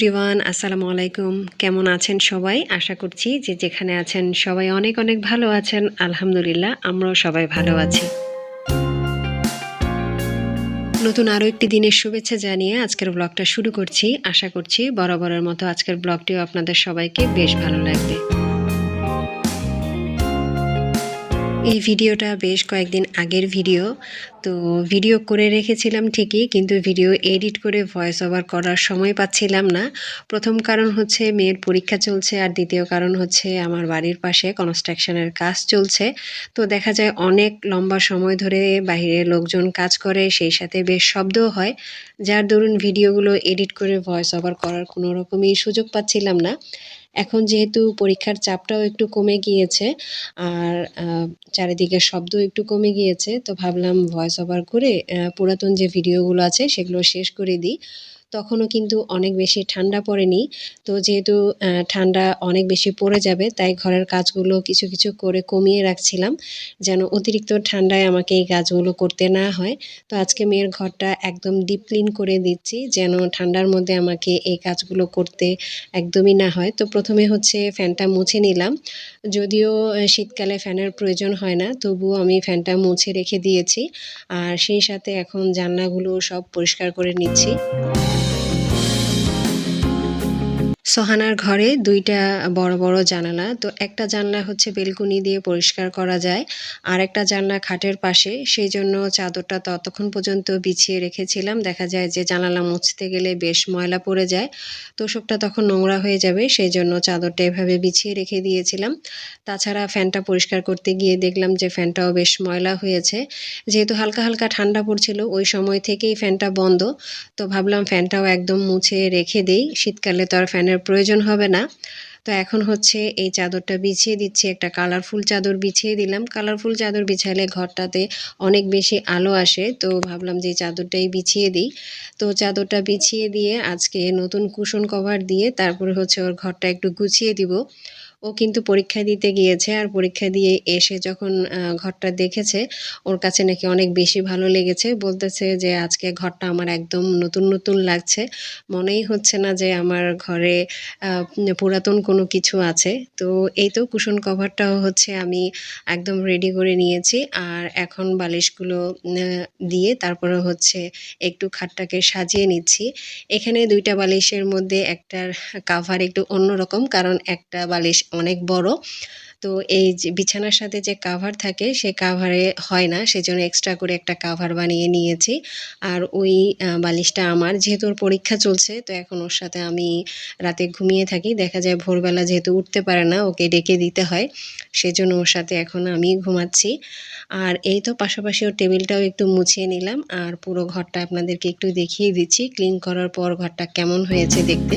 Everyone, আসসালামু আলাইকুম। কেমন আছেন সবাই? আশা করছি যে যেখানে আছেন সবাই অনেক অনেক ভালো আছেন। আলহামদুলিল্লাহ, আমরাও সবাই ভালো আছি। নতুন আরও একটি দিনের শুভেচ্ছা জানিয়ে আজকের ব্লগটা শুরু করছি। আশা করছি বরাবরের মতো আজকের ব্লগটিও আপনাদের সবাইকে বেশ ভালো লাগবে। এই ভিডিওটা বেশ কয়েকদিন আগের ভিডিও। তো ভিডিও করে রেখেছিলাম ঠিকই, কিন্তু ভিডিও এডিট করে ভয়েস ওভার করার সময় পাচ্ছিলাম না। প্রথম কারণ হচ্ছে মেয়ের পরীক্ষা চলছে, আর দ্বিতীয় কারণ হচ্ছে আমার বাড়ির পাশে কনস্ট্রাকশনের কাজ চলছে। তো দেখা যায় অনেক লম্বা সময় ধরে বাইরে লোকজন কাজ করে, সেই সাথে বেশ শব্দও হয়। যার দরুন ভিডিওগুলো এডিট করে ভয়েস ওভার করার কোনো রকমই সুযোগ পাচ্ছিলাম না। এখন যেহেতু পরীক্ষার চাপটাও একটু কমে গিয়েছে, আর চারিদিকে শব্দ একটু কমে গিয়েছে, তো ভাবলাম ভয়েস ওভার করে পুরাতন যে ভিডিওগুলো আছে সেগুলো শেষ করে দিই। তখনও কিন্তু অনেক বেশি ঠান্ডা পড়েনি। তো যেহেতু ঠান্ডা অনেক বেশি পড়ে যাবে, তাই ঘরের কাজগুলো কিছু কিছু করে কমিয়ে রাখছিলাম, যেন অতিরিক্ত ঠান্ডায় আমাকে এই কাজগুলো করতে না হয়। তো আজকে মেয়ের ঘরটা একদম ডিপ ক্লিন করে দিচ্ছি, যেন ঠান্ডার মধ্যে আমাকে এই কাজগুলো করতে একদমই না হয়। তো প্রথমে হচ্ছে ফ্যানটা মুছে নিলাম। যদিও শীতকালে ফ্যানের প্রয়োজন হয় না, তবুও আমি ফ্যানটা মুছে রেখে দিয়েছি। আর সেই সাথে এখন জানলাগুলো সব পরিষ্কার করে নিচ্ছি। সোহানার ঘরে দুইটা বড় বড় জানালা। তো একটা জানলা হচ্ছে বেলকুনি দিয়ে পরিষ্কার করা যায়, আর একটা জানলা খাটের পাশে। সেই জন্য চাদরটা ততক্ষণ পর্যন্ত বিছিয়ে রেখেছিলাম। দেখা যায় যে জানালা মুছতে গেলে বেশ ময়লা পড়ে যায়। তো সবটা তখন নোংরা হয়ে যাবে, সেই জন্য চাদরটা এভাবে বিছিয়ে রেখে দিয়েছিলাম। তাছাড়া ফ্যানটা পরিষ্কার করতে গিয়ে দেখলাম যে ফ্যানটাও বেশ ময়লা হয়েছে। যেহেতু হালকা হালকা ঠান্ডা পড়ছিল, ওই সময় থেকেই ফ্যানটা বন্ধ। তো ভাবলাম ফ্যানটাও একদম মুছে রেখে দেই। শীতকালে তো আর ফ্যানের প্রয়োজন হবে না। তো এখন হচ্ছে এই চাদরটা বিছিয়ে দিচ্ছি, একটা কালারফুল চাদর বিছিয়ে দিলাম। কালারফুল চাদর বিছাইলে ঘরটাতে অনেক বেশি আলো আসে, তো ভাবলাম যে চাদরটাই বিছিয়ে দিই। তো চাদরটা বিছিয়ে দিয়ে আজকে নতুন কুশন কভার দিয়ে তারপরে হচ্ছে ওর ঘরটা একটু গুছিয়ে দিব। ও কিন্তু পরীক্ষা দিতে গিয়েছে আর পরীক্ষা দিয়ে এসে যখন ঘরটা দেখেছে, ওর কাছে নাকি অনেক বেশি ভালো লেগেছে। বলতেছে যে, আজকে ঘরটা আমার একদম নতুন নতুন লাগছে। মনেই হচ্ছে না যে, আমার ঘরে পুরাতন কোনো কিছু আছে। তো এই তো কুশন কভারটাও হচ্ছে আমি একদম রেডি করে নিয়েছি। আর এখন বালিশগুলো দিয়ে তারপরে হচ্ছে একটু খাটটাকে সাজিয়ে নিচ্ছি। এখানে দুইটা বালিশের মধ্যে একটার কাভার একটু অন্যরকম, কারণ একটা বালিশ অনেক বড়। তো এই যে বিছানার সাথে যে কাভার থাকে, সে কাভারে হয় না, সেজন্য এক্সট্রা করে একটা কাভার বানিয়ে নিয়েছি। আর ওই বালিশটা আমার, যেহেতু ওর পরীক্ষা চলছে, তো এখন ওর সাথে আমি রাতে ঘুমিয়ে থাকি। দেখা যায় ভোরবেলা যেহেতু উঠতে পারে না, ওকে ডেকে দিতে হয়, সেজন্য ওর সাথে এখন আমি ঘুমাচ্ছি। আর এই তো পাশাপাশি ওর টেবিলটাও একটু মুছিয়ে নিলাম, আর পুরো ঘরটা আপনাদেরকে একটু দেখিয়ে দিচ্ছি। ক্লিন করার পর ঘরটা কেমন হয়েছে দেখতে।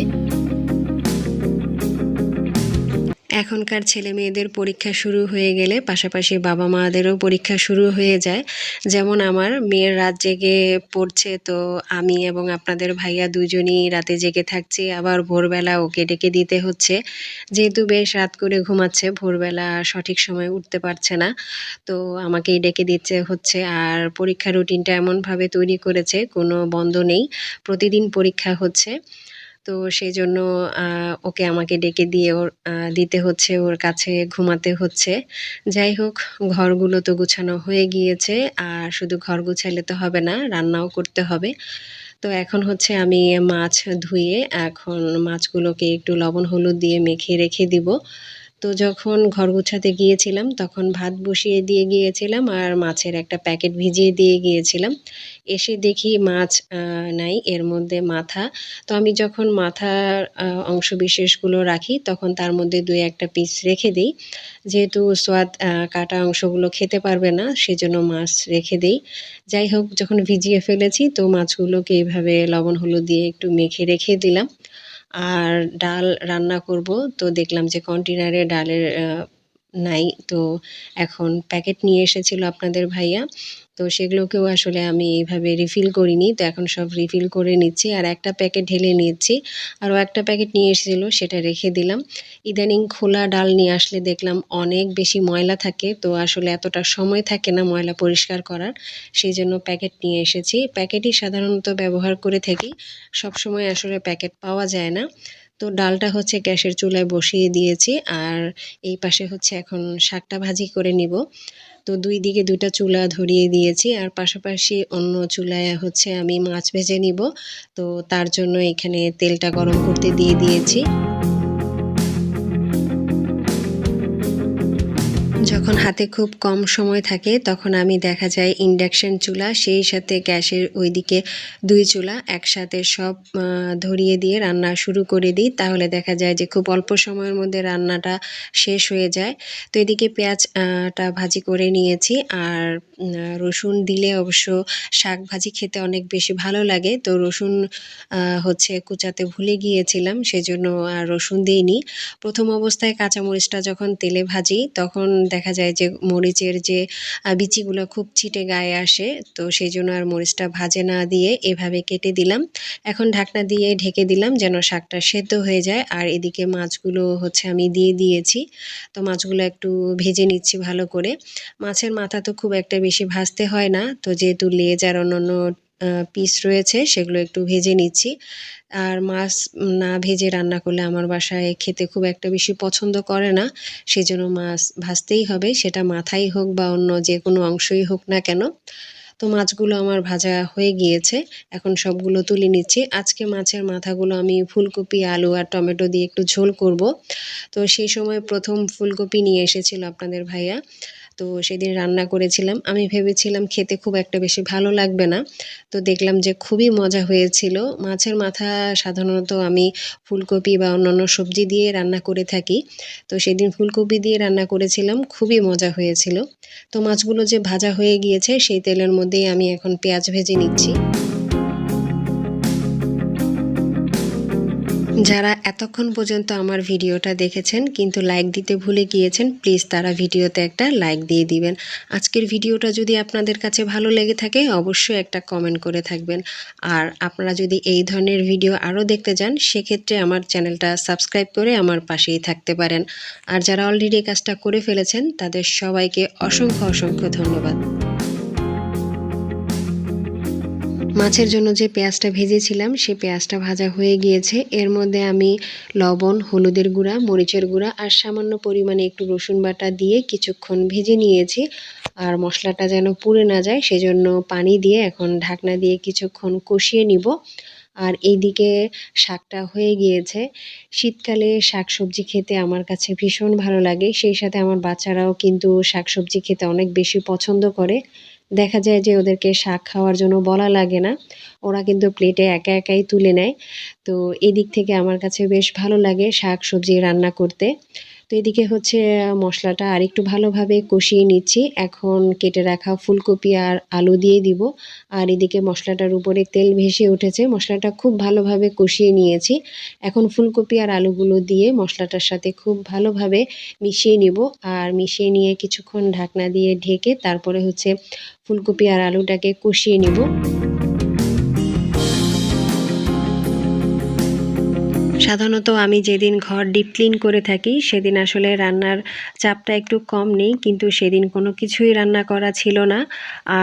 এখনকার ছেলে মেয়েদের পরীক্ষা শুরু হয়ে গেলে পাশাপাশি বাবা মাদেরও পরীক্ষা শুরু হয়ে যায়। যেমন আমার মেয়ের রাত জেগে পড়ছে তো আমি এবং আপনাদের ভাইয়া দুজনই রাতে জেগে থাকছি। আবার ভোরবেলা ওকে ডেকে দিতে হচ্ছে। যেহেতু বেশ রাত করে ঘুমাচ্ছে, ভোরবেলা সঠিক সময় উঠতে পারছে না। তো আমাকেই ডেকে দিচ্ছে হচ্ছে। আর পরীক্ষা রুটিনটা এমনভাবে তৈরি করেছে, কোনো বন্ধ নেই। প্রতিদিন পরীক্ষা হচ্ছে। তো সেই জন্য ওকে আমাকে ডেকে দিয়ে ওর দিতে হচ্ছে, ওর কাছে ঘুমাতে হচ্ছে। যাই হোক, ঘরগুলো তো গুছানো হয়ে গিয়েছে, আর শুধু ঘর গুছাইলে তো হবে না, রান্নাও করতে হবে। তো এখন হচ্ছে আমি মাছ ধুয়ে এখন মাছগুলোকে একটু লবণ, হলুদ দিয়ে মেখে রেখে দিব। তো যখন ঘর গুছাতে গিয়েছিলাম, তখন ভাত বসিয়ে দিয়ে গিয়েছিলাম, আর মাছের একটা প্যাকেট ভিজিয়ে দিয়ে গিয়েছিলাম। এসে দেখি মাছ নাই, এর মধ্যে মাথা। তো আমি যখন মাথার অংশ বিশেষগুলো রাখি, তখন তার মধ্যে দুই একটা পিস রেখে দিই। যেহেতু সোয়াদ কাটা অংশগুলো খেতে পারবে না, সেজন্য মাছ রেখে দিই। যাই হোক, যখন ভিজিয়ে ফেলেছি, তো মাছগুলোকে এইভাবে লবণ, হলুদ দিয়ে একটু মেখে রেখে দিলাম। আর ডাল রান্না করব, তো দেখলাম যে কন্টেনারে ডালের নাই। তো এখন প্যাকেট নিয়ে এসেছিল আপনাদের ভাইয়া। তো সেগুলোকেও আসলে আমি এইভাবে রিফিল করিনি। তো এখন সব রিফিল করে নিচ্ছি। আর একটা প্যাকেট ঢেলে নিচ্ছি আরও একটা প্যাকেট নিয়ে এসেছিল, সেটা রেখে দিলাম। ইদানিং খোলা ডাল নিয়ে আসলে দেখলাম অনেক বেশি ময়লা থাকে। তো আসলে এতটা সময় থাকে না ময়লা পরিষ্কার করার। সেই জন্য প্যাকেট নিয়ে এসেছি। প্যাকেটই সাধারণত ব্যবহার করে থাকি। সবসময় আসলে প্যাকেট পাওয়া যায় না। তো ডালটা হচ্ছে গ্যাসের চুলায় বসিয়ে দিয়েছি আর এই পাশে হচ্ছে এখন শাকটা ভাজি করে নিব। তো দুই দিকে দুটা চুলা ধরিয়ে দিয়েছি আর পাশাপাশি অন্য চুলায় হচ্ছে আমি মাছ ভেজে নিব। তো তার জন্য এখানে তেলটা গরম করতে দিয়ে দিয়েছি। যখন হাতে খুব কম সময় থাকে, তখন আমি দেখা যায় ইন্ডাকশান চুলা, সেই সাথে গ্যাসের ওইদিকে দুই চুলা একসাথে সব ধরিয়ে দিয়ে রান্না শুরু করে দিই। তাহলে দেখা যায় যে খুব অল্প সময়ের মধ্যে রান্নাটা শেষ হয়ে যায়। তো এদিকে পেঁয়াজটা ভাজি করে নিয়েছি। আর রসুন দিলে অবশ্য শাক ভাজি খেতে অনেক বেশি ভালো লাগে। তো রসুন হচ্ছে কুচাতে ভুলে গিয়েছিলাম, সেজন্য আর রসুন দিইনি। প্রথম অবস্থায় কাঁচামরিচটা যখন তেলে ভাজি, তখন দেখা যায় যে মরিচের যে বিচিগুলো খুব ছিটে গায়ে আসে, তো সেই জন্য আর মরিচটা ভাজে না দিয়ে এভাবে কেটে দিলাম। এখন ঢাকনা দিয়ে ঢেকে দিলাম যেন শাকটা সেদ্ধ হয়ে যায়। আর এদিকে মাছগুলো হচ্ছে আমি দিয়ে দিয়েছি, তো মাছগুলো একটু ভেজে নিচ্ছি ভালো করে। মাছের মাথা তো খুব একটা বেশি ভাজতে হয় না, তো যেহেতু লেজ আর অন্যান্য পিস রয়েছে, সেগুলো একটু ভেজে নিচ্ছি। আর মাছ না ভেজে রান্না করলে আমার বাসায় খেতে খুব একটা বেশি পছন্দ করে না, সেজন্য মাছ ভাজতেই হবে, সেটা মাথাই হোক বা অন্য যে কোনো অংশই হোক না কেন। তো মাছগুলো আমার ভাজা হয়ে গিয়েছে, এখন সবগুলো তুলে নিচ্ছি। আজকে মাছের মাথাগুলো আমি ফুলকপি, আলু আর টমেটো দিয়ে একটু ঝোল করব। তো সেই সময় প্রথম ফুলকপি নিয়ে এসেছিল আপনাদের ভাইয়া। তো সেদিন রান্না করেছিলাম। আমি ভেবেছিলাম খেতে খুব একটা বেশি ভালো লাগবে না। তো দেখলাম যে খুবই মজা হয়েছিল। মাছের মাথা সাধারণত আমি ফুলকপি বা অন্যান্য সবজি দিয়ে রান্না করে থাকি। তো সেদিন ফুলকপি দিয়ে রান্না করেছিলাম। খুবই মজা হয়েছিল। তো মাছগুলো যে ভাজা হয়ে গিয়েছে, সেই তেলের মধ্যেই আমি এখন পেঁয়াজ ভেজে নিচ্ছি। যারা এতক্ষণ পর্যন্ত আমার ভিডিওটা দেখেছেন, কিন্তু লাইক দিতে ভুলে গিয়েছেন প্লিজ তারা ভিডিওতে একটা লাইক দিয়ে দিবেন। আজকের ভিডিওটা যদি আপনাদের কাছে ভালো লেগে থাকে, অবশ্যই একটা কমেন্ট করে থাকবেন। আর আপনারা যদি এই ধরনের ভিডিও আরও দেখতে যান সেক্ষেত্রে আমার চ্যানেলটা সাবস্ক্রাইব করে আমার পাশেই থাকতে পারেন। আর যারা অলরেডি কাজটা করে ফেলেছেন, তাদের সবাইকে অসংখ্য অসংখ্য ধন্যবাদ। মাছের জন্য যে পেঁয়াজটা ভেজেছিলাম সেই পেঁয়াজটা ভাজা হয়ে গিয়েছে। এর মধ্যে আমি লবণ, হলুদের গুঁড়া, মরিচের গুঁড়া আর সামান্য পরিমাণে একটু রসুন বাটা দিয়ে কিছুক্ষণ ভেজে নিয়েছি। আর মশলাটা যেন পুড়ে না যায়, সেজন্য পানি দিয়ে এখন ঢাকনা দিয়ে কিছুক্ষণ কষিয়ে নিব। আর এইদিকে শাকটা হয়ে গিয়েছে। শীতকালে শাক সবজি খেতে আমার কাছে ভীষণ ভালো লাগে। সেই সাথে আমার বাচ্চারাও কিন্তু শাক সবজি খেতে অনেক বেশি পছন্দ করে। দেখা যায় যে ওদেরকে শাক খাওয়ার জন্য বলা লাগে না। ওরা কিন্তু প্লেটে একা একাই তুলে নেয়। তো এদিক থেকে আমার কাছে বেশ ভালো লাগে শাক সবজি রান্না করতে। এদিকে হচ্ছে মশলাটা আর একটু ভালোভাবে কষিয়ে নিচ্ছি। এখন কেটে রাখা ফুলকপি আর আলু দিয়ে দিব। আর এদিকে মশলাটার উপরে তেল ভেসে উঠেছে। মশলাটা খুব ভালোভাবে কষিয়ে নিয়েছি। এখন ফুলকপি আর আলুগুলো দিয়ে মশলাটার সাথে খুব ভালোভাবে মিশিয়ে নিব। আর মিশিয়ে নিয়ে কিছুক্ষণ ঢাকনা দিয়ে ঢেকে তারপরে হচ্ছে ফুলকপি আর আলুটাকে কষিয়ে নিব। সাধারণত আমি যেদিন ঘর ডিপ ক্লিন করে থাকি, সেদিন আসলে রান্নার চাপটা একটু কম নেই, কিন্তু সেদিন কোনো কিছুই রান্না করা ছিল না।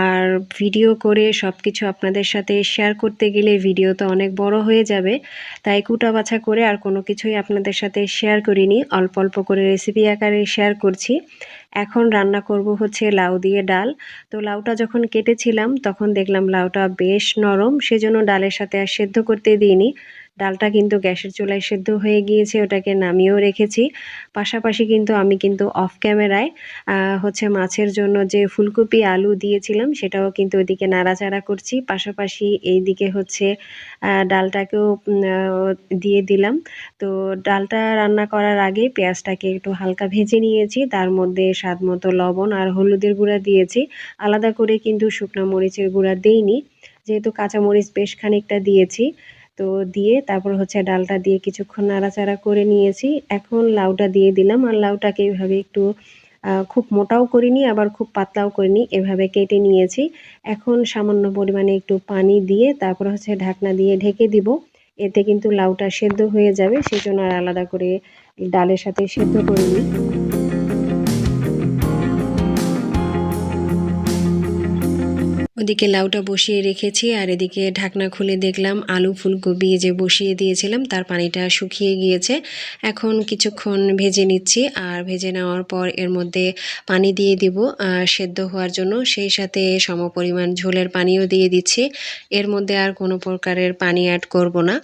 আর ভিডিও করে সব কিছু আপনাদের সাথে শেয়ার করতে গেলে ভিডিও তো অনেক বড় হয়ে যাবে। তাই কুটা বাছা করে আর কোনো কিছুই আপনাদের সাথে শেয়ার করিনি, অল্প অল্প করে রেসিপি আকারে শেয়ার করছি। এখন রান্না করব হচ্ছে লাউ দিয়ে ডাল। তো লাউটা যখন কেটেছিলাম, তখন দেখলাম লাউটা বেশ নরম, সেজন্য ডালের সাথে আর সেদ্ধ করতে দিইনি। ডালটা কিন্তু গ্যাসের চুলায় সেদ্ধ হয়ে গিয়েছে, ওটাকে নামিয়েও রেখেছি। পাশাপাশি কিন্তু আমি কিন্তু অফ ক্যামেরায় হচ্ছে মাছের জন্য যে ফুলকপি, আলু দিয়েছিলাম, সেটাও কিন্তু ওইদিকে নাড়াচাড়া করছি। পাশাপাশি এইদিকে হচ্ছে ডালটাকেও দিয়ে দিলাম। তো ডালটা রান্না করার আগে পেঁয়াজটাকে একটু হালকা ভেজে নিয়েছি, তার মধ্যে স্বাদ মতো লবণ আর হলুদের গুঁড়া দিয়েছি। আলাদা করে কিন্তু শুকনো মরিচের গুঁড়া দিইনি, যেহেতু কাঁচামরিচ বেশ খানিকটা দিয়েছি। তো দিয়ে তারপর হচ্ছে ডালটা দিয়ে কিছুক্ষণ নাড়াচাড়া করে নিয়েছি। এখন লাউটা দিয়ে দিলাম আর লাউটাকে এইভাবে একটু খুব মোটাও করিনি, আবার খুব পাতলাও করিনি, এভাবে কেটে নিয়েছি। এখন সামান্য পরিমাণে একটু পানি দিয়ে তারপর হচ্ছে ঢাকনা দিয়ে ঢেকে দিব। এতে কিন্তু লাউটা সেদ্ধ হয়ে যাবে সেই জন্য আর আলাদা করে ডালের সাথে সেদ্ধ করিনি ওদিকে লাউটা বসিয়ে রেখেছি আর এদিকে ঢাকনা খুলে দেখলাম আলু ফুলকপি যে বসিয়ে দিয়েছিলাম, তার পানিটা শুকিয়ে গিয়েছে। এখন কিছুক্ষণ ভেজে নিচ্ছি আর ভেজে নেওয়ার পর এর মধ্যে পানি দিয়ে দিব সেদ্ধ হওয়ার জন্য সেই সাথে সমপরিমাণ ঝোলের পানিও দিয়ে দিচ্ছি। এর মধ্যে আর কোনো প্রকারের পানি অ্যাড করব না।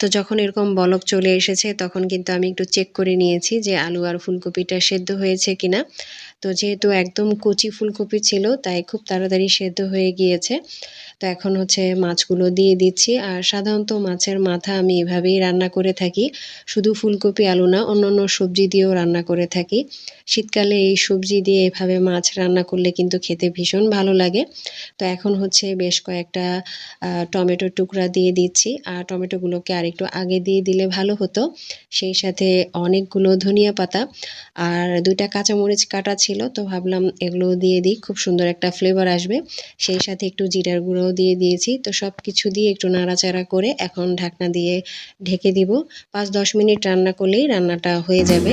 তো যখন এরকম বলক চলে এসেছে তখন কিন্তু আমি একটু চেক করে নিয়েছি যে আলু আর ফুলকপিটা সেদ্ধ হয়েছে কিনা। তো যেহেতু একদম কচি ফুলকপি ছিল, তাই খুব তাড়াতাড়ি সেদ্ধ হয়ে গিয়েছে। তো এখন হচ্ছে মাছগুলো দিয়ে দিচ্ছি। আর সাধারণত মাছের মাথা আমি এভাবেই রান্না করে থাকি। শুধু ফুলকপি, আলু না, অন্যান্য সবজি দিয়েও রান্না করে থাকি। শীতকালে এই সবজি দিয়ে এভাবে মাছ রান্না করলে কিন্তু খেতে ভীষণ ভালো লাগে। তো এখন হচ্ছে বেশ কয়েকটা টমেটোর টুকরা দিয়ে দিচ্ছি। আর টমেটোগুলোকে আরেকটু আগে দিয়ে দিলে ভালো হতো। সেই সাথে অনেকগুলো ধনিয়া পাতা আর দুইটা কাঁচামরিচ কাটা ছিল। তো ভাবলাম এগুলো দিয়ে দিই। খুব সুন্দর একটা ফ্লেভার আসবে। সেই সাথে একটু জিরার গুঁড়োও দিয়ে দিয়েছি। তো সব কিছু দিয়ে একটু নাড়াচাড়া করে এখন ঢাকনা দিয়ে ঢেকে দিব। পাঁচ দশ মিনিট রান্না করলেই রান্নাটা হয়ে যাবে।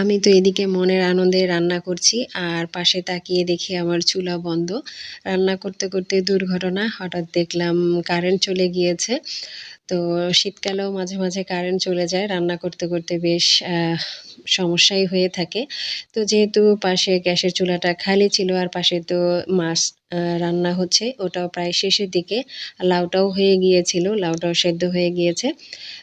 আমি তো এদিকে মনের আনন্দে রান্না করছি আর পাশে তাকিয়ে দেখি আমার চুলা বন্ধ। রান্না করতে করতে দুর্ঘটনা, হঠাৎ দেখলাম কারেন্ট চলে গিয়েছে। তো শীতকালেও মাঝে মাঝে কারেন্ট চলে যায়। রান্না করতে করতে বেশ সমস্যাই হয়ে থাকে। তো যেহেতু পাশে গ্যাসের চুলাটা খালি ছিল আর পাশে তো মাছ রান্না হচ্ছে, ওটাও প্রায় শেষের দিকে। লাউটাও হয়ে গিয়েছিল, লাউটাও সেদ্ধ হয়ে গিয়েছে।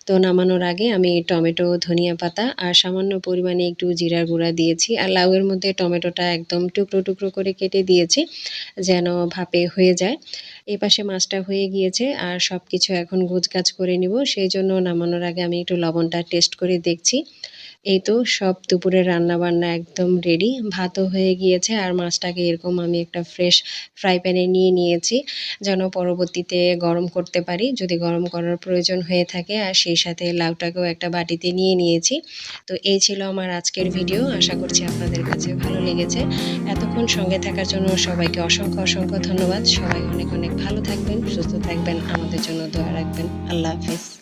তো নামানোর আগে আমি টমেটো, ধনিয়া পাতা আর সামান্য পরিমাণে একটু জিরার গুঁড়া দিয়েছি। আর লাউয়ের মধ্যে টমেটোটা একদম টুকরো টুকরো করে কেটে দিয়েছি, যেন ভাপে হয়ে যায়। এই পাশে মাছটা হয়ে গিয়েছে আর সব কিছু এখন গোছগাছ করে নিব। সেই জন্য নামানোর আগে আমি একটু লবণটা টেস্ট করে দেখছি। এই তো সব দুপুরে রান্না বান্না একদম রেডি ভাতও হয়ে গিয়েছে আর মাছটাকে এরকম আমি একটা ফ্রেশ ফ্রাই প্যানে নিয়ে নিয়েছি যেন পরবর্তীতে গরম করতে পারি। যদি গরম করার প্রয়োজন হয়ে থাকে আর সেই সাথে লাউটাকেও একটা বাটিতে নিয়ে নিয়েছি। তো এই ছিল আমার আজকের ভিডিও আশা করছি আপনাদের কাছে ভালো লেগেছে। এতক্ষণ সঙ্গে থাকার জন্য সবাইকে অসংখ্য অসংখ্য ধন্যবাদ। সবাই অনেক অনেক ভালো থাকবেন, সুস্থ থাকবেন। আমাদের জন্য দোয়া রাখবেন। আল্লাহ হাফেজ।